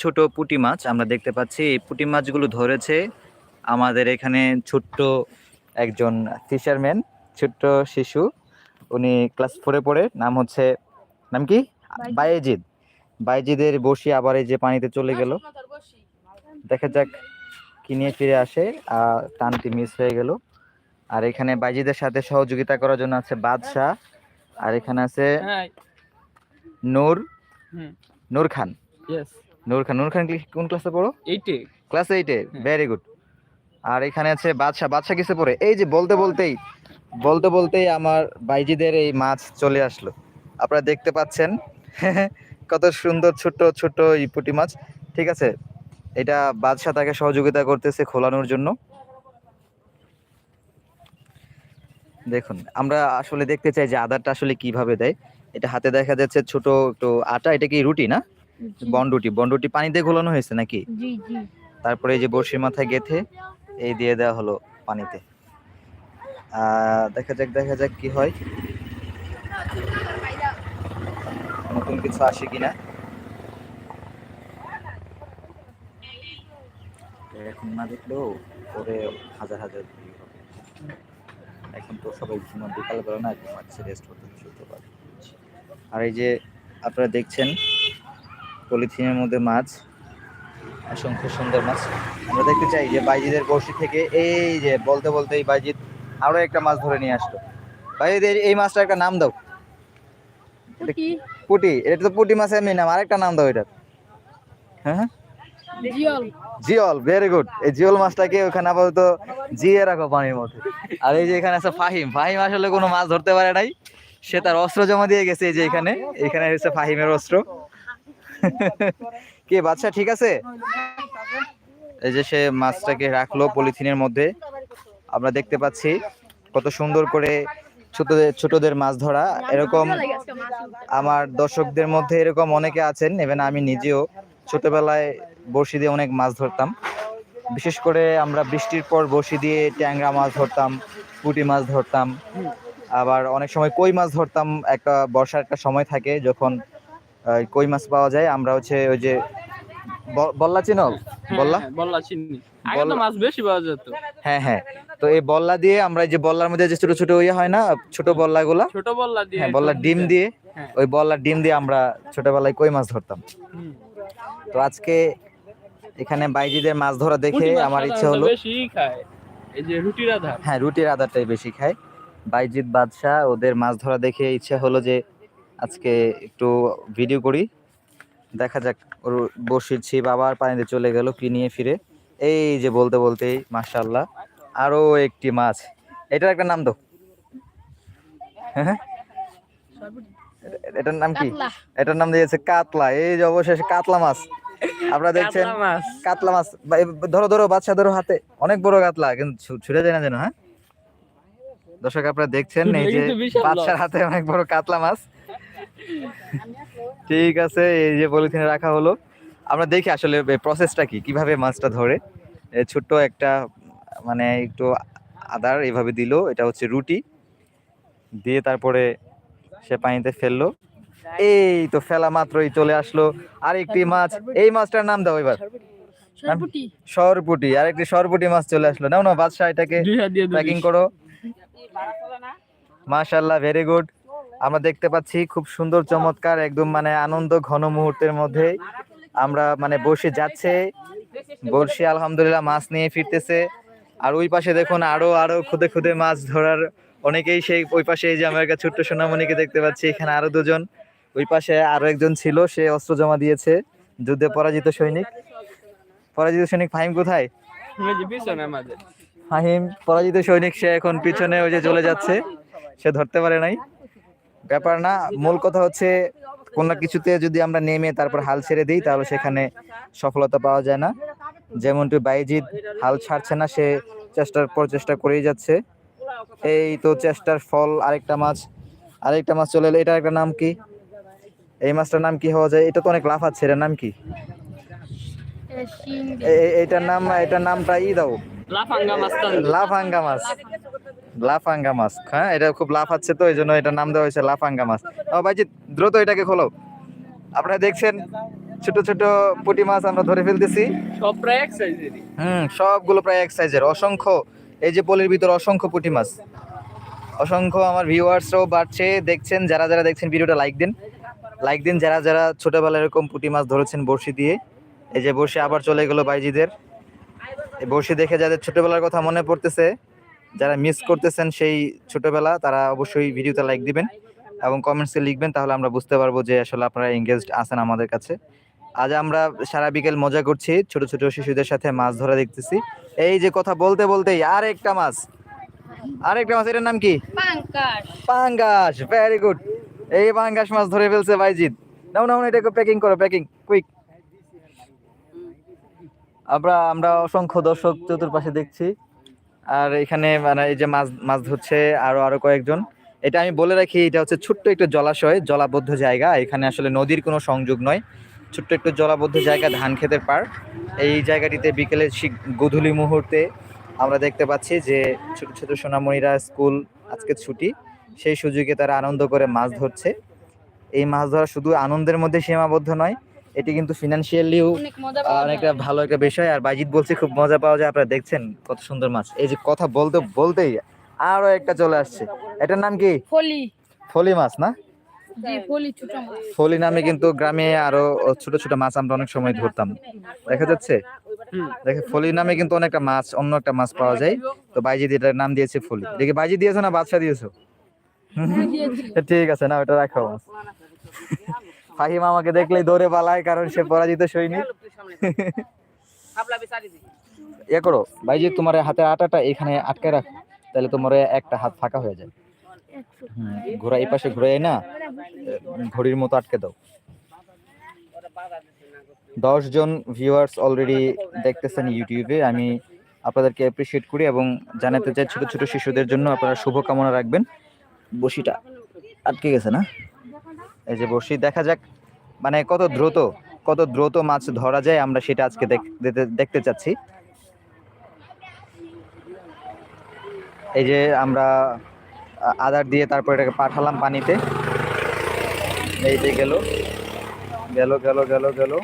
ছোট পুঁটি মাছ আমরা দেখতে পাচ্ছি। এই পুঁটি মাছগুলো ধরেছে আমাদের এখানে ছোট্ট একজন ফিশারম্যান ছোট্ট শিশু। উনি ক্লাস ফোরে পড়ে নাম হচ্ছে নাম কি? বায়েজিদ বায়েজিদের বসি আবার এই যে পানিতে চলে গেল। দেখা যাক কি নিয়ে ফিরে আসে। আর টানটি মিস হয়ে গেল। আর এখানে বাইজিদের সাথে সহযোগিতা করার জন্য আছে বাদশাহ। আর এখানে আছে হ্যাঁ। নূর। নূর খান। ইয়েস নূর খান নূর খান কোন ক্লাসে পড়ো? এইটে ক্লাস এইটে। ভেরি গুড আর এখানে আছে বাদশাহ বাদশাহ কিসে পড়ে? এই যে বলতে বলতেই বলতে বলতেই আমার বাইজিদের এই মাছ চলে আসলো। আপনারা দেখতে পাচ্ছেন কত সুন্দর ছোট্ট ছোট্ট এই পুঁটি মাছ। ঠিক আছে এটা বাদশাহ তাকে সহযোগিতা করতেছে খোলানোর জন্য। দেখুন আমরা আসলে দেখতে চাই যে আদারটা আসলে কীভাবে দেয়। এটা হাতে দেখা যাচ্ছে ছোট একটু আটা এটা কি রুটি না? বনরুটি বনরুটি পানিতে ঘোলানো হয়েছে নাকি? তারপরে এই যে বড়শির মাথায় গেথে এই দিয়ে দেওয়া হলো পানিতে। দেখা যাক দেখা যাক কি হয়। নতুন কিছু আসে কিনা? এখন না দেখলেও পরে হাজার হাজার হবে। এখন তো সবাই ঘুমা বিকালবেলা না ঘুমাচ্ছে রেস্ট করতে শুতে পারে। আর এই যে আপনারা দেখছেন পলিথিনের মধ্যে মাছ অসংখ্য সুন্দর মাছ। আমরা দেখতে চাই যে বাইজিদের বড়শি থেকে এই যে বলতে বলতে এই বাইজিদ আরও একটা মাছ ধরে নিয়ে আসলো। বাইজিদ এই- মাছটা একটা নাম দাও। পুটি। এটা তো পুটি মাছের এমনি নাম আরেকটা নাম দাও এটা। হ্যাঁ হ্যাঁ। জিয়ল জিওল ভেরি গুড এই জিওল মাছটাকে ওখানে আপাতত জিয়ে রাখো পানির মধ্যে। আর এই যে এখানে আছে ফাহিম। ফাহিম আসলে কোনো মাছ ধরতে পারে নাই। সে তার অস্ত্র জমা দিয়ে গেছে এই যে এখানে। এখানে হচ্ছে ফাহিমের অস্ত্র। কে বাচ্চা ঠিক আছে? এই যে সে মাছটাকে রাখল পলিথিনের মধ্যে। আমরা দেখতে পাচ্ছি কত সুন্দর করে ছোটদের ছোটদের মাছ ধরা। এরকম আমার দর্শকদের মধ্যে এরকম অনেকে আছেন। এবং আমি নিজেও ছোটবেলায় বড়শি দিয়ে অনেক মাছ ধরতাম। বিশেষ করে আমরা বৃষ্টির পর বড়শি দিয়ে ট্যাংরা মাছ ধরতাম, পুঁটি মাছ ধরতাম। আবার অনেক সময় কই মাছ ধরতাম, একটা বর্ষার একটা সময় থাকে যখন কই মাছ পাওয়া যায়? আমরা হচ্ছে ওই যে বল্লা চিনো বল্লা? হ্যাঁ, বল্লা চিনি। আগে তো মাছ বেশি পাওয়া যেত। হ্যাঁ হ্যাঁ। তো এই বল্লা দিয়ে আমরা এই যে বল্লার মধ্যে যে ছোট ছোট ইয়ে হয় না ছোট বল্লাগুলা? ছোট বল্লা দিয়ে হ্যাঁ বল্লার ডিম দিয়ে হ্যাঁ। ওই বল্লার ডিম দিয়ে আমরা ছোটবেলায় কই মাছ ধরতাম? তো আজকে এখানে বাইজিদের মাছ ধরা দেখে আমার ইচ্ছে হলো বেশি খায়। এই যে রুটির আধার। হ্যাঁ রুটির আদারটাই বেশি খায়। বাইজিদ বাদশাহ ওদের মাছ ধরা দেখে ইচ্ছে হলো যে আজকে একটু ভিডিও করি। দেখা যাক ওর বসির ছিপ আবার পানিতে চলে গেল কি নিয়ে ফিরে। এই যে বলতে বলতেই মাশাল্লাহ আরও একটি মাছ। এটার একটা নাম দাও। হ্যাঁ এটার নাম কি? এটার নাম দিয়েছে কাতলা। এই যে অবশেষে কাতলা মাছ। আপনারা দেখছেন কাতলা মাছ। ধরো ধরো বাচ্চা ধরো হাতে। অনেক বড় কাতলা কিন্তু ছুটে যায় না যেন হ্যাঁ? দর্শক আপনারা দেখছেন এই যে বাচ্চার হাতে অনেক বড় কাতলা মাছ। ঠিক আছে এই যে পলিথিনে রাখা হলো। আমরা দেখি আসলে প্রসেসটা কি কীভাবে মাছটা ধরে। এ ছোট্ট একটা মানে একটু আদার এভাবে দিল এটা হচ্ছে রুটি। দিয়ে তারপরে সে পানিতে ফেলল। এই তো ফেলা মাত্রই চলে আসলো। আরেকটি মাছ। এই মাছটার নাম দাও এবার। সরপুটি সরপুটি আরেকটি সরপুটি মাছ চলে আসলো। নাও না বাদশাহ এটাকে প্যাকিং করো। মাশাল্লাহ ভেরি গুড আমরা দেখতে পাচ্ছি খুব সুন্দর, চমৎকার, একদম মানে আনন্দ ঘন মুহূর্তের মধ্যে আমরা মানে বসে যাচ্ছে। বর্ষি আলহামদুলিল্লাহ মাছ নিয়ে ফিরতেছে। আর ওই পাশে দেখুন আরও আরও খুদে খুদে মাছ ধরার অনেকেই সেই ওই পাশে এই যে আমার একটা ছোট্ট সোনামণিকে দেখতে পাচ্ছি, এখানে আরও দুজন। ওই পাশে আরও একজন ছিল, সে অস্ত্র জমা দিয়েছে, যুদ্ধে পরাজিত সৈনিক। পরাজিত সৈনিক ফাহিম কোথায়? ফাহিম, পরাজিত সৈনিক, সে এখন পিছনে ওই যে চলে যাচ্ছে, সে ধরতে পারে নাই। ব্যাপার না। মূল কথা হচ্ছে কোনো কিছুতে যদি আমরা নেমে তারপর হাল ছেড়ে দিই তাহলে সেখানে সফলতা পাওয়া যায় না। যেমনটি বাইজিৎ হাল ছাড়ছে না সে চেষ্টার পর চেষ্টা করেই যাচ্ছে। এই তো চেষ্টার ফল আরেকটা মাছ আরেকটা মাছ চলে এলো। এটার একটা নাম কি? এই মাছটার নাম কি হওয়া যায়? এটা তো অনেক লাফাচ্ছে এটার নাম কি? শিং। এ- এ- এইটার নাম এটার নামটা ই দাও। লাফাঙ্গা মাছ লাফাঙ্গা মাছ। লাফাঙ্গা মাছ হ্যাঁ? এটা খুব লাফাচ্ছে তো এই জন্য এটার নাম দেওয়া হয়েছে লাফাঙ্গা মাছ। ও ভাইজি দ্রুত এটাকে খোলো। আপনারা দেখছেন ছোট ছোট পুঁটি মাছ আমরা ধরে ফেলতেছি। সব প্রায় এক হুম সবগুলো প্রায় এক সাইজের অসংখ্য এই যে পলির ভিতর অসংখ্য পুঁটি মাছ। অসংখ্য আমার ভিউয়ার্সরাও বাড়ছে দেখছেন যারা যারা দেখছেন ভিডিওটা লাইক দিন। লাইক দিন যারা যারা ছোটবেলায় এরকম পুঁটি মাছ ধরেছেন বড়শি দিয়ে। এই যে বড়শি আবার চলে গেল বাইজিদের। এই বড়শি দেখে যাদের ছোটবেলার কথা মনে পড়তেছে যারা মিস করতেছেন সেই ছোটবেলা তারা অবশ্যই ভিডিওতে লাইক দিবেন এবং কমেন্টসে লিখবেন তাহলে আমরা বুঝতে পারব যে আসলে আপনারা এঙ্গেজড আছেন আমাদের কাছে। আজ আমরা সারা বিকেল মজা করছি ছোট ছোট শিশুদের সাথে মাছ ধরা দেখতেছি। এই যে কথা বলতে বলতেই আর একটা মাছ। আর একটা মাছ এটার নাম কি? পাঙ্গাস। ভেরি গুড এই পাঙ্গাস মাছ ধরে ফেলছে ভাইজিৎ নাও নাও এটাকে প্যাকিং করো প্যাকিং কুইক আমরা আমরা অসংখ্য দর্শক চতুর্পাশে দেখছি। আর এখানে মানে এই যে মাছ মাছ ধরছে আরও আরও কয়েকজন। এটা আমি বলে রাখি, এটা হচ্ছে ছোট্ট একটা জলাশয়, জলাবদ্ধ জায়গা। এখানে আসলে নদীর কোনো সংযোগ নয়। ছোট্ট একটু জলাবদ্ধ জায়গা ধান ক্ষেতের পার এই জায়গাটিতে বিকেলে গোধূলি মুহূর্তে আমরা দেখতে পাচ্ছি যে ছোট ছোট সোনামণিরা স্কুল, আজকে ছুটি। সেই সুযোগে তারা আনন্দ করে মাছ ধরছে। এই মাছ ধরা শুধু আনন্দের মধ্যে সীমাবদ্ধ নয় এটি কিন্তু ফিনান্সিয়ালিও অনেকটা ভালো একটা বিষয়। আর বাইজিৎ বলছে খুব মজা পাওয়া যায়। আপনারা দেখছেন কত সুন্দর মাছ। এই যে কথা বলতে বলতেই আরও একটা চলে আসছে। এটার নাম কি? ফলি। ফলি মাছ না? ফলি নামে কিন্তু গ্রামে আরও ছোট ছোট মাছ আমরা অনেক সময় ধরতাম। দেখা যাচ্ছে? দেখে ফলি নামে কিন্তু অনেকটা মাছ অন্য একটা মাছ পাওয়া যায়। তো বাইজিৎ এটার নাম দিয়েছে ফলি। দেখে বাইজি দিয়েছ না বাদশা দিয়েছ? ঠিক আছে না ওটা রাখো। ফাহিম আমাকে দেখলেই দৌড়ে পালায়, কারণ সে পরাজিত সৈনিক। ইয়ে করো ভাইজি তোমার হাতের আটাটা এখানে আটকে রাখো, তাহলে তোমার একটা হাত ফাঁকা হয়ে যায়। ঘোরা এই পাশে ঘুরে না, ঘড়ির মতো আটকে দাও। দশ জন ভিউয়ার্স অলরেডি দেখতেছেন ইউটিউবে, আমি আপনাদেরকে অ্যাপ্রিসিয়েট করি এবং জানাতে চাই ছোট ছোট শিশুদের জন্য আপনারা শুভকামনা রাখবেন। বসিটা আটকে গেছে না? এই যে বসি দেখা যাক মানে কত দ্রুত কত দ্রুত মাছ ধরা যায়, আমরা সেটা আজকে দেখ- দেখতে- চাচ্ছি। এই যে আমরা আদার দিয়ে তারপর এটাকে পাঠালাম পানিতে। এই যে গেল গেল গেল গেল গেল।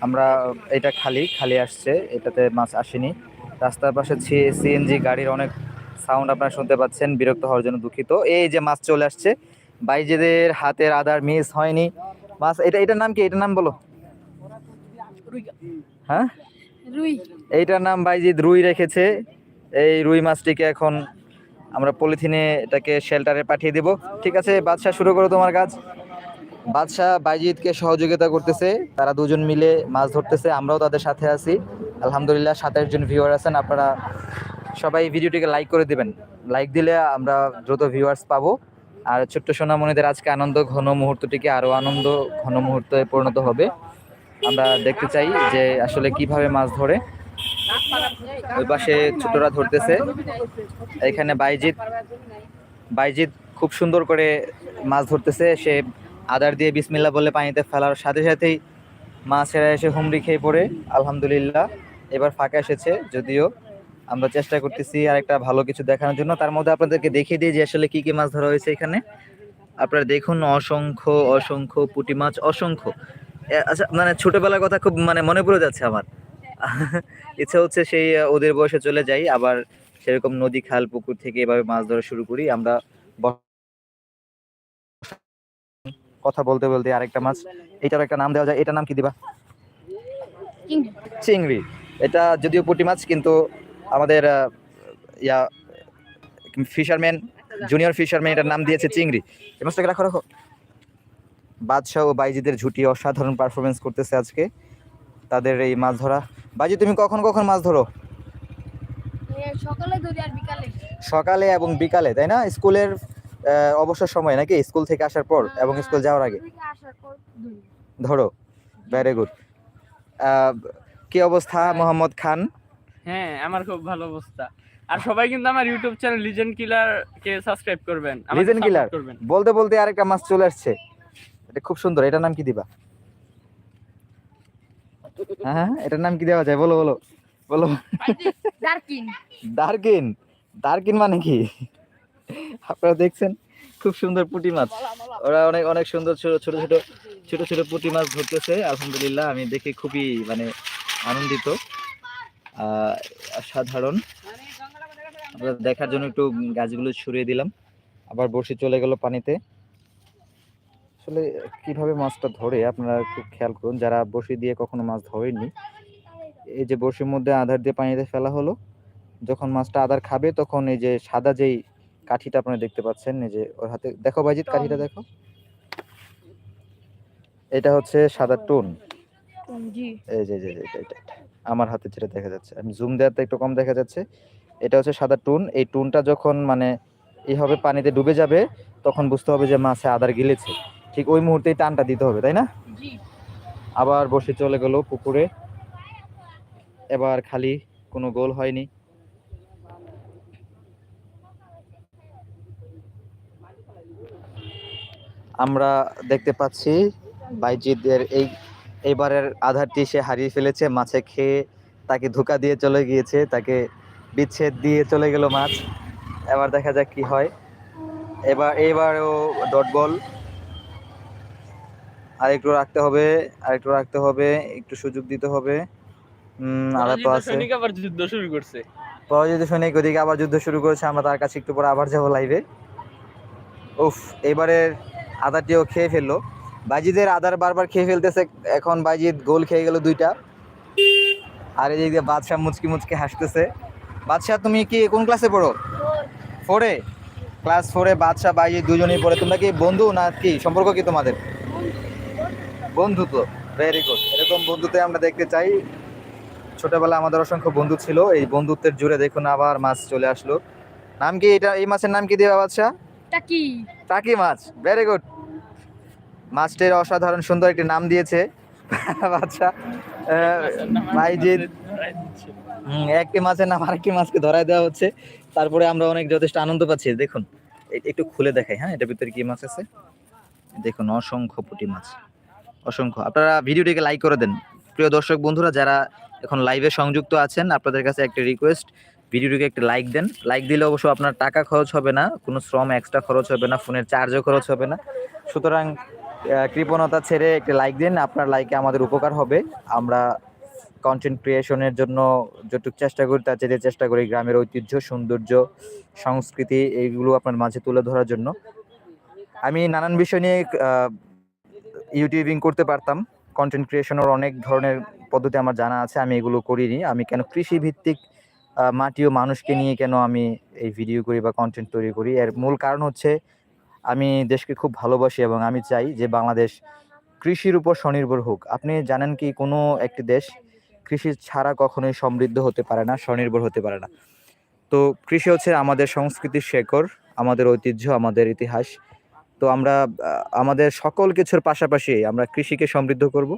আমরা এটা খালি খালি আসছে, এটাতে মাছ আসেনি। রাস্তার পাশে সিএনজি গাড়ির অনেক সাউন্ড আপনারা শুনতে পাচ্ছেন, বিরক্ত হওয়ার জন্য দুঃখিত। এই যে মাছ চলে আসছে বাইজেদের হাতের আদার মিস হয়নি। মাছ এটা এটার নাম কি? এটার নাম বলো। হ্যাঁ? রুই। এইটার নাম বাইজিদ রুই রেখেছে। এই রুই মাছটিকে এখন আমরা পলিথিনে এটাকে শেল্টারে পাঠিয়ে দেব। ঠিক আছে বাদশাহ শুরু করো তোমার কাজ। বাদশাহ বাইজিদকে সহযোগিতা করতেছে। তারা দুজন মিলে মাছ ধরতেছে। আমরাও তাদের সাথে আছি। আলহামদুলিল্লাহ সাতাশ জন ভিউয়ার আছেন। আপনারা সবাই ভিডিওটিকে লাইক করে দিবেন। লাইক দিলে আমরা দ্রুত ভিউয়ার্স পাবো। আর ছোট্ট সোনামণিদের আজকে আনন্দ ঘন মুহূর্তটিকে আরও আনন্দ ঘন মুহূর্তে পরিণত হবে। আমরা দেখতে চাই যে আসলে কীভাবে মাছ ধরে। ওই পাশে ছোটরা ধরতেছে। এখানে বাইজিৎ বাইজিৎ খুব সুন্দর করে মাছ ধরতেছে। সে আদার দিয়ে বিসমিল্লা বলে পানিতে ফেলার সাথে সাথেই মাছেরা এসে হুমড়ি খেয়ে পড়ে। আলহামদুলিল্লাহ, এবার ফাঁকা এসেছে, যদিও আমরা চেষ্টা করতেছি আর একটা ভালো কিছু দেখানোর জন্য। তার মধ্যে আপনাদেরকে দেখিয়ে দিই যে আসলে কি কি মাছ ধরা হয়েছে এখানে। আপনারা দেখুন অসংখ্য অসংখ্য পুঁটি মাছ অসংখ্য। আচ্ছা মানে ছোটবেলার কথা খুব মানে মনে পড়ে যাচ্ছে আমার। ইচ্ছা হচ্ছে সেই ওদের বয়সে চলে যাই আবার সেরকম নদী খাল পুকুর থেকে এভাবে মাছ ধরা শুরু করি। আমরা কথা বলতে বলতে আরেকটা মাছ। এটার একটা নাম দেওয়া যায় এটার নাম কি দিবা? চিংড়ি। এটা যদিও পুঁটি মাছ কিন্তু আমাদের ইয়া ফিশারম্যান জুনিয়র ফিশারম্যান এটার নাম দিয়েছে চিংড়ি। এই মাছটাকে রাখো রাখো। বাদশাহ ও বাইজিদের ঝুটি অসাধারণ পারফরমেন্স করতেছে আজকে। তাদের এই মাছ ধরা। বাইজি তুমি কখন কখন মাছ ধরো? সকালে ধরি আর বিকালে। সকালে এবং বিকালে তাই না? স্কুলের অবসর সময় নাকি? স্কুল থেকে আসার পর এবং স্কুল যাওয়ার আগে? ধরি। ধরো। ভেরি গুড কি অবস্থা মোহাম্মদ খান? হ্যাঁ আমার খুব ভালো অবস্থা। আর সবাই কিন্তু আমার ইউটিউব চ্যানেল লিজেন্ড কিলার কে সাবস্ক্রাইব করবেন Killer? করবেন। বলতে বলতে আরেকটা মাছ চলে আসছে। এটা খুব সুন্দর এটার নাম কি দিবা? হ্যাঁ হ্যাঁ, এটার নাম কি দেওয়া যায়? বলো বলো বলো। ডার্কিন দার্কিন? দার্কিন মানে কি? আপনারা দেখছেন? খুব সুন্দর পুঁটি মাছ। ওরা অনেক অনেক সুন্দর ছোট ছোট ছোট ছোট ছোট পুঁটি মাছ ধরতেছে। আলহামদুলিল্লাহ আমি দেখে খুবই মানে আনন্দিত। সাধারণ আমরা দেখার জন্য একটু গাছগুলো ছড়িয়ে দিলাম। আবার বসে চলে গেল পানিতে। আসলে কীভাবে মাছটা ধরে, আপনারা একটু খেয়াল করুন, যারা বসি দিয়ে কখনো মাছ ধরেননি, এই যে বসির মধ্যে আধার দিয়ে পানিতে ফেলা হলো, যখন মাছটা আধার খাবে, তখন এই যে সাদা যেই কাঠিটা আপনারা দেখতে পাচ্ছেন, এই যে ওর হাতে দেখো বাইজিৎ কাঠিটা দেখো। এটা হচ্ছে সাদা টুন। এই যে। আমার হাতে যেটা দেখা যাচ্ছে আমি জুম দেওয়াতে একটু কম দেখা যাচ্ছে। এটা হচ্ছে সাদা টুন। এই টুনটা যখন মানে এইভাবে পানিতে ডুবে যাবে তখন বুঝতে হবে যে মাছে আদার গিলেছে। ঠিক ওই মুহূর্তেই টানটা দিতে হবে তাই না? আবার বসে চলে গেল পুকুরে। এবার খালি কোনো গোল হয়নি। আমরা দেখতে পাচ্ছি বাইজিদের এই এবারের আধারটি সে হারিয়ে ফেলেছে মাছে খেয়ে তাকে ধোকা দিয়ে চলে গিয়েছে তাকে বিচ্ছেদ দিয়ে চলে গেল মাছ। এবার দেখা যাক কি হয়। এবার এবারও ডট বল আর একটু রাখতে হবে আর একটু রাখতে হবে একটু সুযোগ দিতে হবে। আছে আবার যুদ্ধ শুরু করছে। পরাজিত সৈনিক ওদিকে আবার যুদ্ধ শুরু করেছে আমরা তার কাছে একটু পরে আবার যাব লাইভে উফ এবারের আদারটিও খেয়ে ফেলল। বাইজিদের আদার বারবার খেয়ে ফেলতেছে। এখন বাইজিদ গোল খেয়ে গেল দুইটা। আর এই যে বাদশাহ মুচকি মুচকি হাসতেছে। বাদশাহ তুমি কি কোন ক্লাসে পড়ো? ফোরে ক্লাস ফোরে বাদশাহ বাইজিদ দুজনেই পড়ে। তোমরা কি বন্ধু না কি? সম্পর্ক কি তোমাদের? বন্ধু তো। ভেরি গুড এরকম বন্ধুতে আমরা দেখতে চাই। ছোটবেলা আমাদের অসংখ্য বন্ধু ছিল। এই বন্ধুত্বের জুড়ে দেখুন আবার মাছ চলে আসলো। নাম কি? এটা এই মাছের নাম কি দিবা বাদশাহ? টাকি। টাকি মাছ। ভেরি গুড মাছটির অসাধারণ সুন্দর একটি নাম দিয়েছে। বাচ্চা হুম, একটি মাছের নাম আরেকটি মাছকে ধরায় দেওয়া হচ্ছে। তারপরে আমরা অনেক যথেষ্ট আনন্দ পাচ্ছি। দেখুন একটু খুলে দেখাই হ্যাঁ এটার ভিতরে কি মাছ আছে? দেখুন অসংখ্য পুঁটি মাছ। অসংখ্য। আপনারা ভিডিওটিকে লাইক করে দেন। প্রিয় দর্শক বন্ধুরা যারা এখন লাইভে সংযুক্ত আছেন আপনাদের কাছে একটা রিকোয়েস্ট ভিডিওটিকে একটা লাইক দেন। লাইক দিলে অবশ্য আপনার টাকা খরচ হবে না কোনো শ্রম এক্সট্রা খরচ হবে না ফোনের চার্জও খরচ হবে না। সুতরাং কৃপণতা ছেড়ে একটা লাইক দিন। আপনার লাইকে আমাদের উপকার হবে। আমরা কন্টেন্ট ক্রিয়েশনের জন্য যতটুকু চেষ্টা করি, তার চেয়ে চেষ্টা করি গ্রামের ঐতিহ্য, সৌন্দর্য, সংস্কৃতি, এইগুলো আপনার মাঝে তুলে ধরার জন্য। আমি নানান বিষয় নিয়ে ইউটিউবিং করতে পারতাম। কন্টেন্ট ক্রিয়েশনের অনেক ধরনের পদ্ধতি আমার জানা আছে, আমি এগুলো করিনি। আমি কেন কৃষি ভিত্তিক মাটি ও মানুষকে নিয়ে কেন আমি এই ভিডিও করি বা কন্টেন্ট তৈরি করি? এর মূল কারণ হচ্ছে আমি দেশকে খুব ভালোবাসি এবং আমি চাই যে বাংলাদেশ কৃষির উপর স্বনির্ভর হোক। আপনি জানেন কি কোনো একটি দেশ কৃষি ছাড়া কখনোই সমৃদ্ধ হতে পারে না, স্বনির্ভর হতে পারে না। তো কৃষি হচ্ছে আমাদের সংস্কৃতির শেকড়, আমাদের ঐতিহ্য, আমাদের ইতিহাস। তো আমরা আমাদের সকল কিছুর পাশাপাশি আমরা কৃষিকে সমৃদ্ধ করব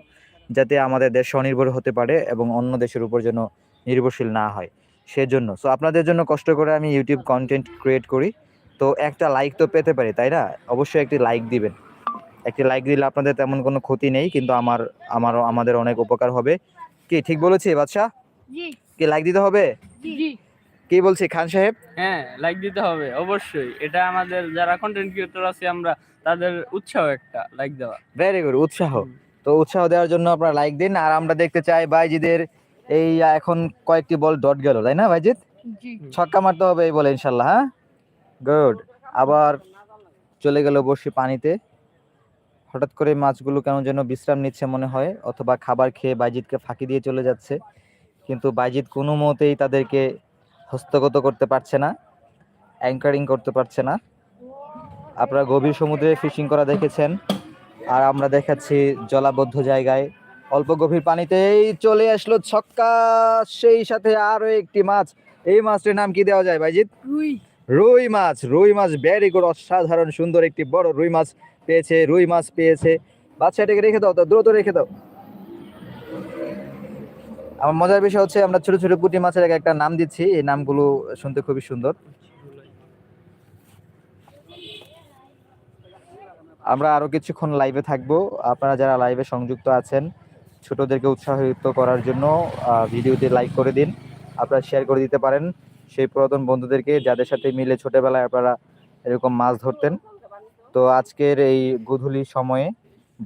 যাতে আমাদের দেশ স্বনির্ভর হতে পারে এবং অন্য দেশের উপর যেন নির্ভরশীল না হয়। সেজন্য সো আপনাদের জন্য কষ্ট করে আমি ইউটিউব কন্টেন্ট ক্রিয়েট করি। তো একটা লাইক তো পেতে পারি তাই না? অবশ্যই একটি লাইক দিবেন। একটি লাইক দিলে আপনাদের তেমন কোনো ক্ষতি নেই কিন্তু আমার আমারও আমাদের অনেক উপকার হবে। কি ঠিক বলেছি বাদশাহ? জি। কি লাইক দিতে হবে? জি। কি বলছি খান সাহেব? হ্যাঁ লাইক দিতে হবে অবশ্যই। এটা আমাদের যারা কন্টেন্ট ক্রিয়েটর আছে আমরা তাদের উৎসাহ একটা লাইক দেওয়া। ভেরি গুড উৎসাহ। তো উৎসাহ দেওয়ার জন্য আপনারা লাইক দিন আর আমরা দেখতে চাই বাইজিদের এই এখন কয়েকটি বল ডট গেল তাই না জি। ছক্কা মারতে হবে এই বলে ইনশাল্লাহ হ্যাঁ? গুড আবার চলে গেল বসি পানিতে। হঠাৎ করে মাছগুলো কেন যেন বিশ্রাম নিচ্ছে মনে হয়, অথবা খাবার খেয়ে বাইজিৎকে ফাঁকি দিয়ে চলে যাচ্ছে। কিন্তু বাইজিৎ কোনো মতেই তাদেরকে হস্তগত করতে পারছে না অ্যাঙ্কারিং করতে পারছে না। আপনারা গভীর সমুদ্রে ফিশিং করা দেখেছেন, আর আমরা দেখাচ্ছি জলাবদ্ধ জায়গায়। অল্প গভীর পানিতেই চলে আসলো ছক্কা, সেই সাথে আরও একটি মাছ। এই মাছটির নাম কি দেওয়া যায় ভাইজিৎ রুই মাছ রুই মাছ ভেরি গুড অসাধারণ, সুন্দর একটি বড় রুই মাছ পেয়েছে, রুই মাছ পেয়েছে। বাচ্চাটাকে রেখে দাও তো, দ্রুত রেখে দাও। আমার মজার বিষয় হচ্ছে, আমরা ছোট ছোট পুঁটি মাছের এক একটা নাম দিচ্ছি, এই নামগুলো শুনতে খুবই সুন্দর। আমরা আরও কিছুক্ষণ লাইভে থাকব। আপনারা যারা লাইভে সংযুক্ত আছেন, ছোটদেরকে উৎসাহিত করার জন্য ভিডিওটি লাইক করে দিন। আপনারা শেয়ার করে দিতে পারেন। সেই পুরাতন বন্ধুদেরকে যাদের সাথে মিলে ছোটবেলায় আপনারা এরকম মাছ ধরতেন। তো আজকের এই গোধূলি সময়ে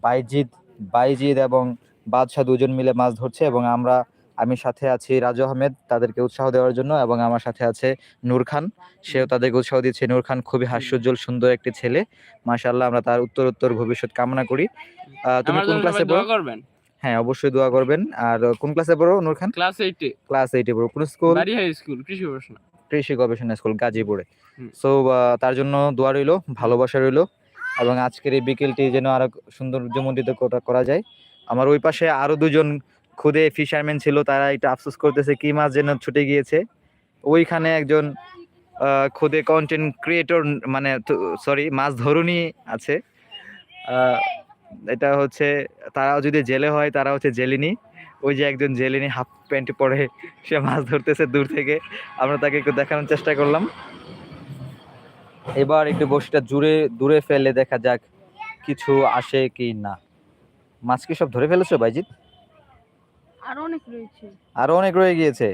বাইজিদ বাইজিদ এবং বাদশাহ দুজন মিলে মাছ ধরছে এবং আমরা আমি সাথে আছি রাজু আহমেদ তাদেরকে উৎসাহ দেওয়ার জন্য এবং আমার সাথে আছে নূর খান। সেও তাদেরকে উৎসাহ দিচ্ছে। নূর খান খুবই হাস্যোজ্জ্বল সুন্দর একটি ছেলে। মাশাআল্লাহ আমরা তার উত্তর উত্তর ভবিষ্যৎ কামনা করি। তুমি কোন ক্লাসে পড়ো? হ্যাঁ অবশ্যই দোয়া করবেন। আর কোন ক্লাসে পড়ো নূর খান ক্লাস এইটে ক্লাস এইটে পড়ো। কোন স্কুল বাড়ি হাই স্কুল কৃষি গবেষণা। কৃষি গবেষণা স্কুল গাজীপুরে। সো তার জন্য দোয়া রইল ভালোবাসা রইল এবং আজকের এই বিকেলটি যেন আরও সৌন্দর্যমণ্ডিত করা- করা যায়। আমার ওই পাশে আরও দুজন খুদে ফিশারম্যান ছিল তারা একটু আফসোস করতেছে কি মাছ যেন ছুটে গিয়েছে। ওইখানে একজন খুদে কন্টেন্ট ক্রিয়েটর মানে সরি মাছ ধরুনি আছে। আহ, এটা হচ্ছে তারা যদি জেলে হয় তারা হচ্ছে জেলিনি। ওই যে একজন জেলিনি হাফ প্যান্ট পরে সে মাছ ধরতেছে দূর থেকে। আমরা তাকে একটু দেখানোর চেষ্টা করলাম। এবার একটু বসিটা জুড়ে দূরে ফেলে দেখা যাক কিছু আসে কি না। মাছ কি সব ধরে ফেলেছো বাইজিৎ? আরও অনেক রয়েছে। আরও অনেক রয়ে গিয়েছে।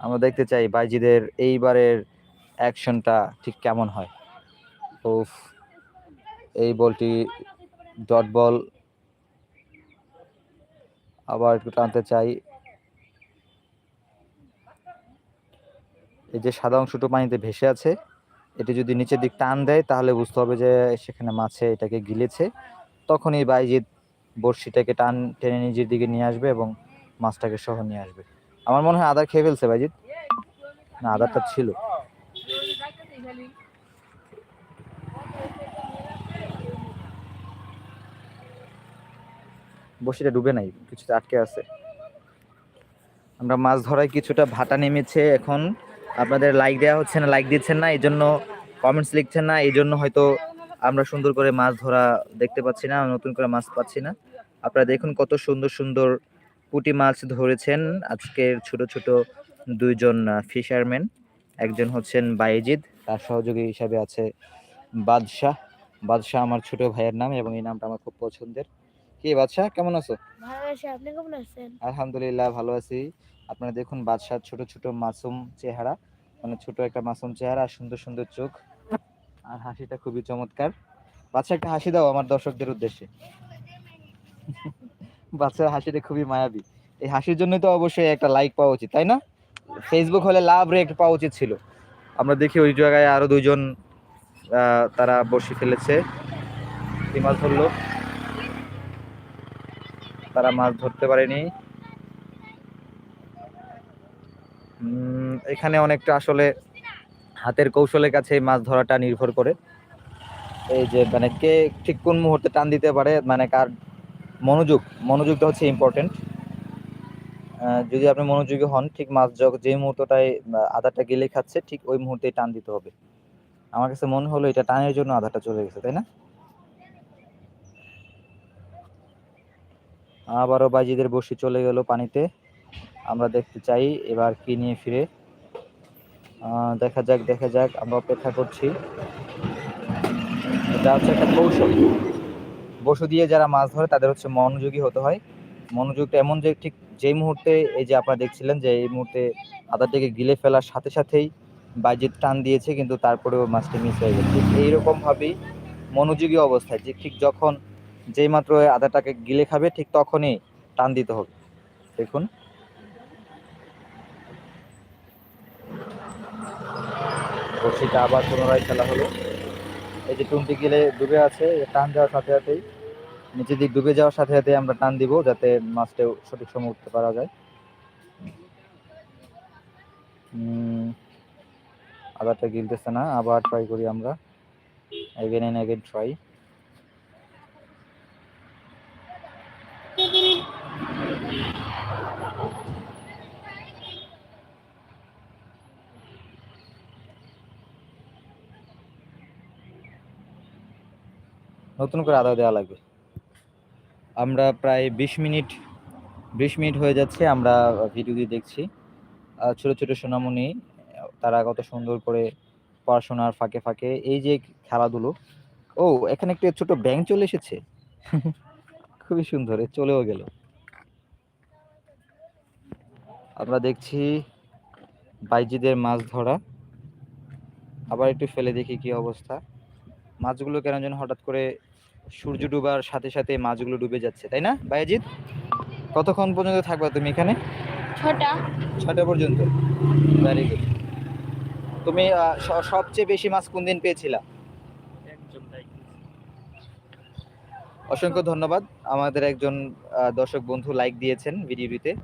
আমরা দেখতে চাই বাইজিদের এইবারের অ্যাকশনটা ঠিক কেমন হয়। উফ এই বলটি ডট বল আবার একটু টানতে চাই। এই যে সাদা অংশটুকু পানিতে ভেসে আছে, এটি যদি নিচের দিক টান দেয়, তাহলে বুঝতে হবে যে সেখানে মাছে এটাকে গিলেছে। তখনই বাইজিৎ বড়শিটাকে টান, টেনে নিজের দিকে নিয়ে আসবে এবং মাছটাকে সহ নিয়ে আসবে। আমার মনে হয় আদার খেয়ে ফেলছে বাইজিৎ। না আদারটা ছিল। বসিটা ডুবে নাই, কিছুটা আটকে আছে। আমরা মাছ ধরায় কিছুটা ভাটা নেমেছে এখন। আপনাদের লাইক দেওয়া হচ্ছে না লাইক দিচ্ছেন না এই জন্য কমেন্টস লিখছেন না এই জন্য হয়তো আমরা সুন্দর করে মাছ ধরা দেখতে পাচ্ছি না নতুন করে মাছ পাচ্ছি না। আপনারা দেখুন কত সুন্দর সুন্দর পুঁটি মাছ ধরেছেন। আজকের ছোট ছোট দুইজন ফিশারম্যান একজন হচ্ছেন বাইজিদ তার সহযোগী হিসাবে আছে বাদশাহ। বাদশাহ আমার ছোট ভাইয়ের নাম এবং এই নামটা আমার খুব পছন্দের। কি বাদশাহ? কেমন আছো? আপনি কেমন আছেন? আলহামদুলিল্লাহ ভালো আছি। আপনারা দেখুন বাদশার ছোট ছোট মাসুম চেহারা মানে ছোট একটা মাসুম চেহারা আর সুন্দর সুন্দর চোখ আর হাসিটা খুবই চমৎকার। বাচ্চা একটা হাসি দাও আমার দর্শকদের উদ্দেশ্যে। বাচ্চার হাসিটা খুবই মায়াবী। এই হাসির জন্যই তো অবশ্যই একটা লাইক পাওয়া উচিত তাই না? ফেসবুক হলে লাভ রেট পাওয়া উচিত ছিল। আমরা দেখি ওই জায়গায় আরও দুজন আহ, তারা বসে ফেলেছে। মাছ ধরলো। তারা মাছ ধরতে পারেনি। এখানে অনেকটা আসলে হাতের কৌশলের কাছে মাছ ধরাটা নির্ভর করে। এই যে মানে কে ঠিক কোন মুহূর্তে টান দিতে পারে মানে কার মনোযোগ মনোযোগটা হচ্ছে ইম্পর্টেন্ট যদি আপনি মনোযোগী হন ঠিক মাছ যে মুহূর্তটায় আহ, আদাটা গেলে খাচ্ছে ঠিক ওই মুহূর্তেই টান দিতে হবে। আমার কাছে মনে হলো এটা টানের জন্য আদাটা চলে গেছে তাই না? আবারও বাজিদের বসি চলে গেল পানিতে। আমরা দেখতে চাই এবার কি নিয়ে ফিরে। দেখা যাক দেখা যাক, আমরা অপেক্ষা করছি। এটা হচ্ছে একটা কৌশল। বসু দিয়ে যারা মাছ ধরে, তাদের হচ্ছে মনোযোগী হতে হয়। মনোযোগটা এমন যে ঠিক যেই মুহূর্তে, এই যে আপনারা দেখছিলেন যে এই মুহূর্তে আদারটাকে গিলে ফেলার সাথে সাথেই বাজিত টান দিয়েছে, কিন্তু তারপরেও মাছটি মিস হয়ে গেছে। ঠিক এইরকম ভাবেই মনোযোগী অবস্থায় যে ঠিক যখন যেই মাত্র আদাটাকে গিলে খাবে, ঠিক তখনই টান দিতে হবে। দেখুন। বড়শিটা আবার পুনরায় খেলা হলো। এই যে টুনটি গিলে ডুবে আছে টান দেওয়ার সাথে সাথেই, নিচের দিক ডুবে যাওয়ার সাথে সাথে আমরা টান দিব, যাতে মাছটাও সঠিক সময় উঠতে পারা যায়। আদারটা গিলতেছে না, আবার ট্রাই করি আমরা। এগেন এন্ড এগেন ট্রাই নতুন করে আদা দেওয়া লাগবে। আমরা প্রায় বিশ মিনিট বিশ মিনিট হয়ে যাচ্ছে আমরা ভিডিও দিয়ে দেখছি। ছোট ছোট সোনামণি, তারা কত সুন্দর করে পড়াশোনার ফাঁকে ফাঁকে, এই যে খেলাধুলো, ও, এখানে একটা ছোট ব্যাংক চলে এসেছে। খুবই সুন্দর চলেও গেল। আমরা দেখছি বাইজিদের মাছ ধরা। আবার একটু ফেলে দেখি কি অবস্থা। মাছগুলো কেন যেন হঠাৎ করে সূর্য ডুবার সাথে সাথে মাছগুলো ডুবে যাচ্ছে তাই না বায়াজিৎ কতক্ষণ পর্যন্ত থাকবা তুমি এখানে? ছটা। ছটা পর্যন্ত? ভেরি গুড তুমি স- সবচেয়ে বেশি মাছ কোন দিন পেয়েছিলা? অসংখ্য ধন্যবাদ। আমাদের একজন দর্শক বন্ধু লাইক দিয়েছেন ভিডিওটিতে।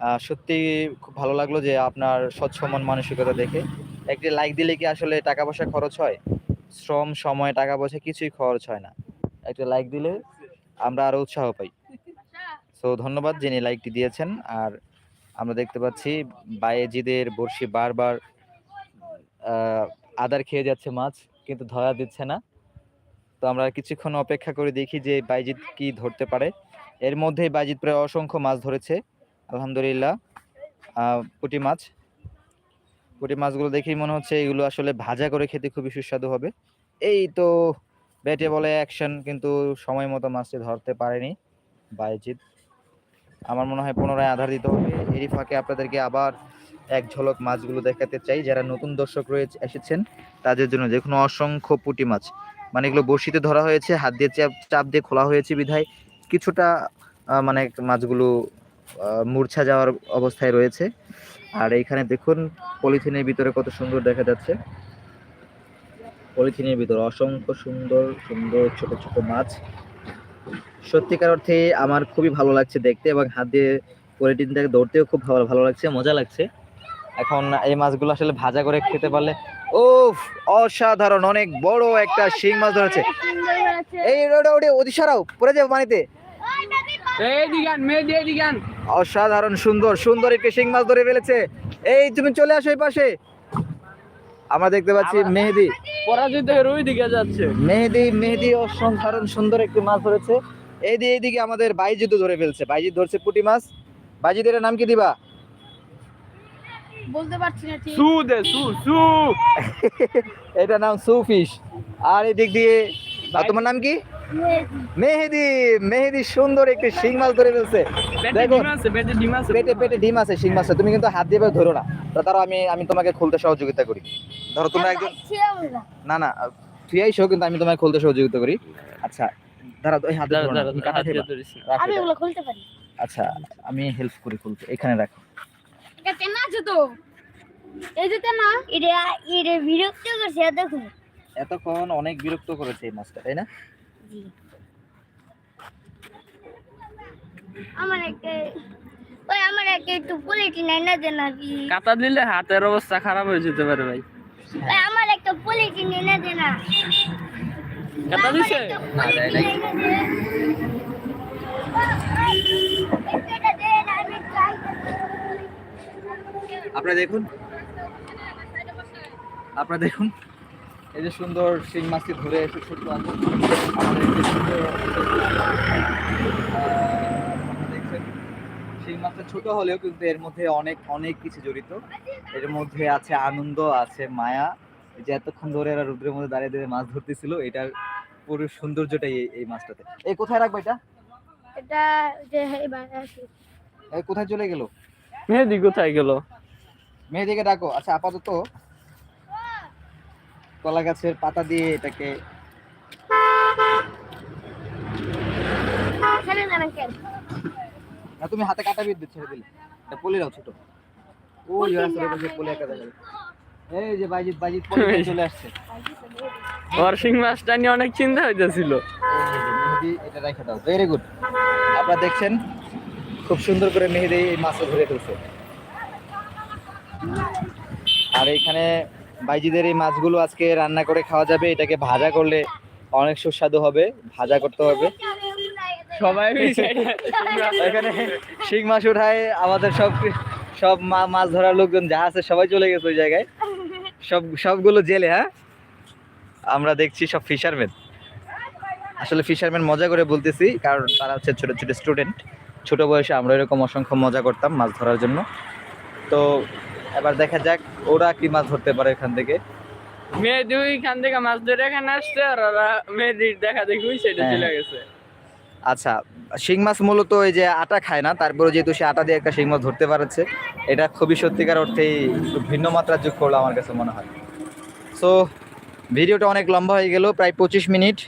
আহ, সত্যি খুব ভালো লাগল যে আপনার স্বচ্ছ মন মানসিকতা দেখে। একটি লাইক দিলে কি আসলে টাকা পয়সা খরচ হয়? শ্রম সময় টাকা পয়সা কিছুই খরচ হয় না। একটা লাইক দিলে আমরা আরও উৎসাহ পাই। সো ধন্যবাদ যিনি লাইকটি দিয়েছেন। আর আমরা দেখতে পাচ্ছি বায়েজিদের বড়শি বারবার আদার খেয়ে যাচ্ছে মাছ, কিন্তু ধরা দিচ্ছে না। তো আমরা কিছুক্ষণ অপেক্ষা করে দেখি যে বাইজিৎ কি ধরতে পারে। এর মধ্যে বাইজিৎ প্রায় অসংখ্য মাছ ধরেছে। আলহামদুলিল্লাহ পুটি মাছ। পুটি মাছগুলো দেখেই মনে হচ্ছে এগুলো আসলে ভাজা করে খেতে খুবই সুস্বাদু হবে। এই তো ব্যাটে বলে অ্যাকশন কিন্তু সময় মতো মাছটি ধরতে পারেনি বাইজিৎ। আমার মনে হয় পুনরায় আধার দিতে হবে। এরই ফাঁকে আপনাদেরকে আবার এক ঝলক মাছগুলো দেখাতে চাই। যারা নতুন দর্শক রয়েছে, এসেছেন, তাদের জন্য দেখুন অসংখ্য পুঁটি মাছ। মানে এগুলো বড়শিতে ধরা হয়েছে, হাত দিয়ে চাপ চাপ দিয়ে খোলা হয়েছে বিধায়। কিছুটা মানে মাছগুলো মূর্ছা যাওয়ার অবস্থায় রয়েছে। আর এইখানে দেখুন, পলিথিনের ভিতরে কত সুন্দর দেখা যাচ্ছে। পলিথিনের ভিতরে অসংখ্য সুন্দর সুন্দর ছোট ছোট মাছ। সত্যিকার অর্থে আমার খুবই ভালো লাগছে দেখতে এবং হাত দিয়ে পলিথিনটাকে ধরতেও খুব ভালো ভালো লাগছে মজা লাগছে। এখন এই মাছগুলো আসলে ভাজা করে খেতে পারলে ও অসাধারণ অনেক বড় একটা শিং মাছ ধরেছে। এই রোডে ওটা ওদি সরাও পড়ে যাবে পানিতে। অসাধারণ সুন্দর সুন্দর একটি শিং মাছ ধরে ফেলেছে। এই তুমি চলে আসো এই পাশে। আমরা দেখতে পাচ্ছি মেহেদি। পরাজিত হয়ে ওই দিকে যাচ্ছে। মেহেদি মেহেদি অসাধারণ সুন্দর একটি মাছ ধরেছে। এই দিয়ে এইদিকে আমাদের বাইজিদ ধরে ফেলছে। বাইজিদ ধরছে পুঁটি মাছ। বাইজিদের নাম কি দিবা? বলতে পারছি না ঠিক। সু দে সু সু। এটা নাম সুফিশ আর এদিক দিয়ে তোমার নাম কি? মেহেদি মেহেদি সুন্দর একটি শিং মাছ ধরে ফেলছে। দেখো। পেটে পেটে পেটে ডিম আছে। শিং মাছটা তুমি কিন্তু হাত দিয়ে ধরো না। তো আমি আমি তোমাকে খুলতে সহযোগিতা করি। ধরো তোমরা একজন না। না তুই আইসো কিন্তু আমি তোমাকে খুলতে সহযোগিতা করি। আচ্ছা দাঁড়া ওই ধরো কাটা হাত আমি এটা। ওগুলো খুলতে পারি। আচ্ছা আমি হেল্প করি খুলতে। এখানে রাখো। এটা চেনা আছে তো? এই যে না এটা এটা বিরক্ত করছে দেখুন এতক্ষণ অনেক বিরক্ত করেছে এই মাছটা তাই না? আমার একটা ওই আমার একটা একটু পলিটি নাই না দেন আর কি কাতা দিলে হাতের অবস্থা খারাপ হয়ে যেতে পারে ভাই। ওই আমার একটা পলিটি নেই না দেন কাতা দিছে। আপনারা দেখুন। আপনারা দেখুন। এই যে সুন্দর শিং মাছটি ধরে এসে ছোট্ট আছে আমাদের এই যে সুন্দর, দেখছেন শিং মাছটা ছোট হলেও কিন্তু এর মধ্যে অনেক অনেক কিছু জড়িত। এর মধ্যে আছে আনন্দ আছে মায়া। এই যে এতক্ষণ ধরে এরা রুদ্রের মধ্যে দাঁড়িয়ে দাঁড়িয়ে মাছ ধরতেছিল এটার পুরো সৌন্দর্যটাই এই- এই মাছটাতে। এই কোথায় রাখবে এটা? এটা যে এবার আছে। এই কোথায় চলে গেল? মেহেদি কোথায় গেল? মেয়েদিকে ডাকো। আচ্ছা আপাতত কলা গাছের পাতা দিয়ে এটাকে না তুমি হাতে কাটা বিদ্যুৎ ছেড়ে দিলে। এটা পলি রাও ছোট। ওই রাস্তার পলি দেখা এই যে পলি চলে আসছে। ওয়ার্শিং নিয়ে অনেক চিন্তা হইতেছিল। এটা রেখে দাও। ভেরি গুড আপনারা দেখছেন খুব সুন্দর করে মেহেদি এই মাছটা ধরে ফেলছে। আর এইখানে বাইজিদের এই মাছগুলো আজকে রান্না করে খাওয়া যাবে। এটাকে ভাজা করলে অনেক সুস্বাদু হবে ভাজা করতে হবে। সবাই এখানে শিং মাছ উঠায় আমাদের সব সব মাছ ধরার লোকজন যা আছে সবাই চলে গেছে ওই জায়গায়। সব সবগুলো জেলে হ্যাঁ? আমরা দেখছি সব ফিশারম্যান আসলে ফিশারম্যান মজা করে বলতেছি কারণ তারা হচ্ছে ছোট ছোট স্টুডেন্ট ছোট বয়সে আমরা এরকম অসংখ্য মজা করতাম মাছ ধরার জন্য। তো এবার দেখা যাক ওরা কি মাছ ধরতে পারে এখান থেকে। মেহেদি ওইখান থেকে মাছ ধরে এখানে আসছে আর ওরা মেহেদির দেখা দেখি সাইডে হ্যাঁ। চলে গেছে। আচ্ছা শিং মাছ মূলত ওই যে আটা খায় না তারপরে যেহেতু সে আটা দিয়ে একটা শিং মাছ ধরতে পারছে এটা খুবই সত্যিকার অর্থেই ভিন্ন মাত্রা যোগ করল আমার কাছে মনে হয়। সো ভিডিওটা অনেক লম্বা হয়ে গেল প্রায় পঁচিশ মিনিট।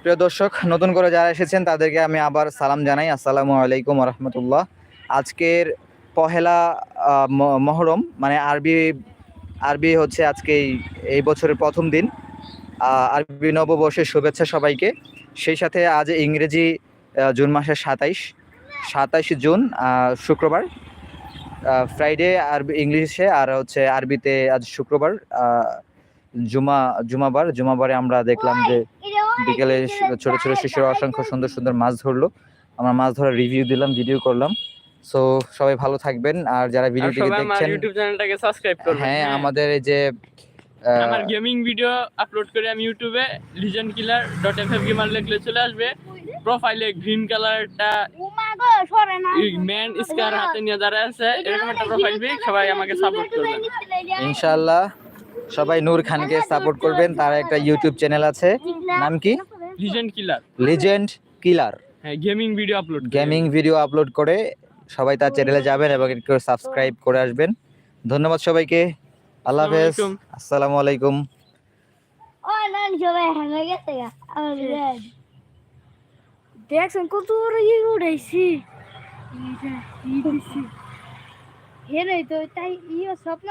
প্রিয় দর্শক নতুন করে যারা এসেছেন তাদেরকে আমি আবার সালাম জানাই। আসসালামু আলাইকুম রহমতুল্লাহ। আজকের পহেলা মহরম মানে আরবি আরবি হচ্ছে আজকে এই বছরের প্রথম দিন। আরবি নববর্ষের শুভেচ্ছা সবাইকে। সেই সাথে আজ ইংরেজি জুন মাসের সাতাইশ সাতাইশ জুন শুক্রবার। ফ্রাইডে আরবি ইংলিশে আর হচ্ছে আরবিতে আজ শুক্রবার জুমা, জুমাবার। জুমাবারে আমরা দেখলাম যে বিকেলে ছোট ছোট শিশুরা অসংখ্য সুন্দর সুন্দর মাছ ধরলো। আমরা মাছ ধরার রিভিউ দিলাম ভিডিও করলাম। সো সবাই ভালো থাকবেন। আর যারা ভিডিওটিকে দেখছেন ইউটিউব চ্যানেলটাকে সাবস্ক্রাইব করবেন হ্যাঁ আমাদের এই যে আমার গেমিং ভিডিও আপলোড করে আমি ইউটিউবে legend killer dot F F gamer লিখলে চলে আসবে। প্রোফাইলে গ্রিন কালারটা ম্যান স্কার হাতে নিয়ে দাঁড়ায় আছে এরকম একটা প্রোফাইল পিক সবাই আমাকে সাপোর্ট করবেন। ইনশাআল্লাহ। সবাই নূর খানকে সাপোর্ট করবেন। তার একটা ইউটিউব চ্যানেল আছে। নাম কি? লিজেন্ড কিলার লিজেন্ড কিলার হ্যাঁ gaming video upload gaming video upload করে সবাই তার চ্যানেলে যাবেন এবং একটু সাবস্ক্রাইব করে আসবেন। ধন্যবাদ সবাইকে। আল্লাহ হাফেজ। আসসালামু আলাইকুম। দেখছেন কত ইয়ে উড়াইছি। হেরে তো তাই ইয়ে স্বপ্ন